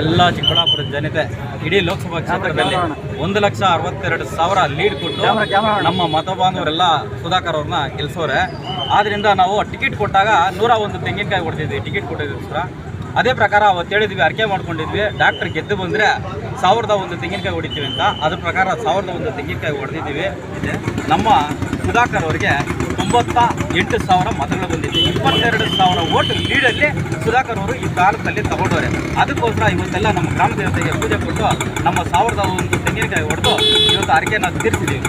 ಎಲ್ಲ ಚಿಕ್ಕಬಳ್ಳಾಪುರದ ಜನತೆ ಇಡೀ ಲೋಕಸಭಾ ಕ್ಷೇತ್ರದಲ್ಲಿ ಒಂದು ಲಕ್ಷ ಅರವತ್ತೆರಡು ಸಾವಿರ ಲೀಡ್ ಕೊಟ್ಟು ನಮ್ಮ ಮತ ಬಾಂಧವರೆಲ್ಲ ಸುಧಾಕರ್ ಅವ್ರನ್ನ ಗೆಲ್ಸೋರೆ. ಆದ್ರಿಂದ ನಾವು ಟಿಕೆಟ್ ಕೊಟ್ಟಾಗ ನೂರ ಒಂದು ತೆಂಗಿನಕಾಯಿ ಕೊಡ್ತಿದ್ವಿ ಟಿಕೆಟ್ ಕೊಟ್ಟಿದ್ದಕ್ಕೋಸ್ಕರ ಅದೇ ಪ್ರಕಾರ ಅವತ್ತು ಹೇಳಿದ್ವಿ, ಅರ್ಕೆ ಮಾಡ್ಕೊಂಡಿದ್ವಿ. ಡಾಕ್ಟರ್ ಗೆದ್ದು ಬಂದರೆ ಸಾವಿರದ ಒಂದು ತೆಂಗಿನಕಾಯಿ ಹೊಡಿತೀವಿ ಅಂತ. ಅದ್ರ ಪ್ರಕಾರ ಸಾವಿರದ ಒಂದು ತೆಂಗಿನಕಾಯಿ ಹೊಡೆದಿದ್ದೀವಿ. ನಮ್ಮ ಸುಧಾಕರ್ ಅವರಿಗೆ ತೊಂಬತ್ತ ಎಂಟು ಸಾವಿರ ಮತಗಳು ಬಂದಿದೆ. ಇಪ್ಪತ್ತೆರಡು ಸಾವಿರ ಓಟ್ ಲೀಡಲ್ಲಿ ಸುಧಾಕರ್ ಅವರು ಈ ಕಾಲದಲ್ಲಿ ತಗೊಂಡವ್ರೆ. ಅದಕ್ಕೋಸ್ಕರ ಇವತ್ತೆಲ್ಲ ನಮ್ಮ ಗ್ರಾಮ ದೇವತೆಗೆ ಪೂಜೆ ಕೊಟ್ಟು ನಮ್ಮ ಸಾವಿರದ ಒಂದು ತೆಂಗಿನಕಾಯಿ ಹೊಡೆದು ಇವತ್ತು ಅರಿಕೆನ ತೀರಿಸಿದ್ದೀವಿ.